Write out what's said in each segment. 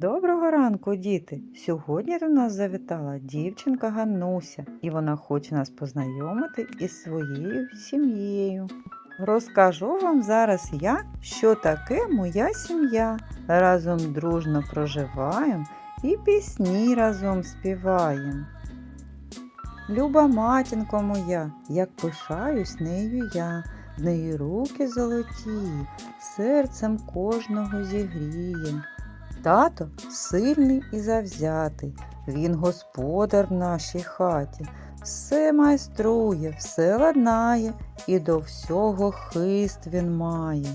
Доброго ранку, діти! Сьогодні до нас завітала дівчинка Ганнуся, і вона хоче нас познайомити із своєю сім'єю. Розкажу вам зараз я, що таке моя сім'я. Разом дружно проживаємо і пісні разом співаємо. Люба матінко моя, як пишаюсь нею я, в неї руки золоті, серцем кожного зігріє. Тато сильний і завзятий, він господар в нашій хаті, все майструє, все ладнає і до всього хист він має.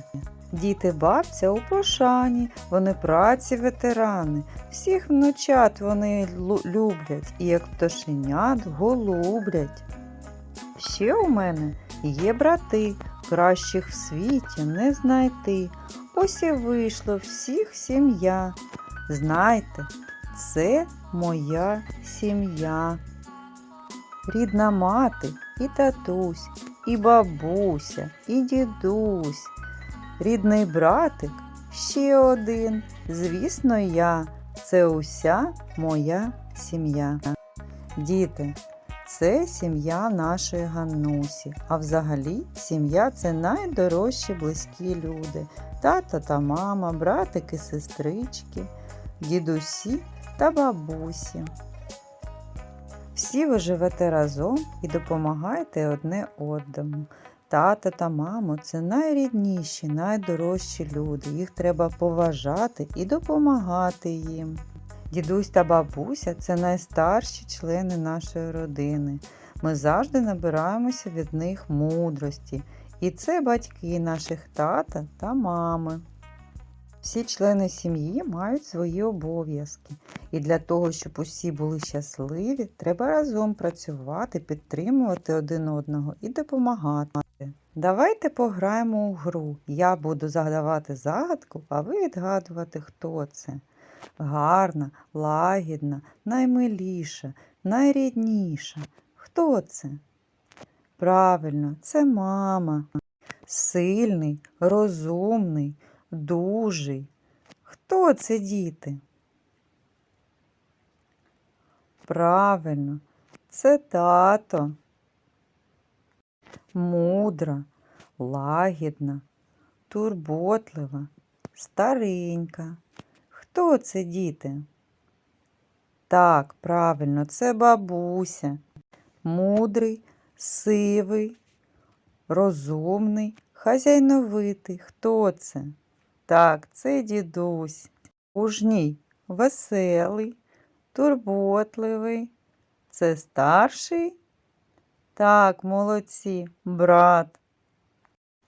Діти бабця у пошані, вони праці ветерани, всіх внучат вони люблять і як пташенят голублять. Ще у мене є брати, кращих в світі не знайти. Ось і вийшло всіх сім'я. Знайте, це моя сім'я. Рідна мати і татусь, і бабуся, і дідусь, рідний братик ще один. Звісно, я. Це уся моя сім'я. Діти, це сім'я нашої Ганнусі. А взагалі сім'я це найдорожчі близькі люди. Тато та мама, братики, сестрички, дідусі та бабусі. Всі ви живете разом і допомагаєте одне одному. Тато та маму це найрідніші, найдорожчі люди. Їх треба поважати і допомагати їм. Дідусь та бабуся це найстарші члени нашої родини. Ми завжди набираємося від них мудрості. І це батьки наших тата та мами. Всі члени сім'ї мають свої обов'язки. І для того, щоб усі були щасливі, треба разом працювати, підтримувати один одного і допомагати. Давайте пограємо у гру. Я буду задавати загадку, а ви відгадувати, хто це. Гарна, лагідна, наймиліша, найрідніша. Хто це? Правильно, це мама. Сильний, розумний, дужий. Хто це діти? Правильно, це тато. Мудра, лагідна, турботлива, старенька. Хто це діти? Так, правильно, це бабуся. Мудрий, сивий, розумний, хазяйновитий. Хто це? Так, це дідусь. Мужній, веселий, турботливий. Це старший? Так, молодці, брат.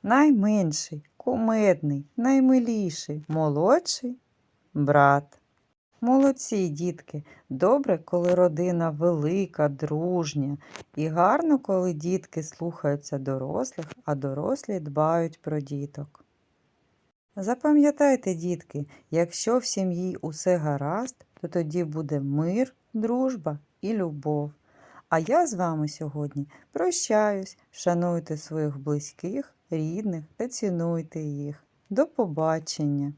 Найменший, кумедний, наймиліший, молодший брат. Молодці, дітки. Добре, коли родина велика, дружня. І гарно, коли дітки слухаються дорослих, а дорослі дбають про діток. Запам'ятайте, дітки, якщо в сім'ї усе гаразд, то тоді буде мир, дружба і любов. А я з вами сьогодні прощаюсь, шануйте своїх близьких, рідних та цінуйте їх. До побачення!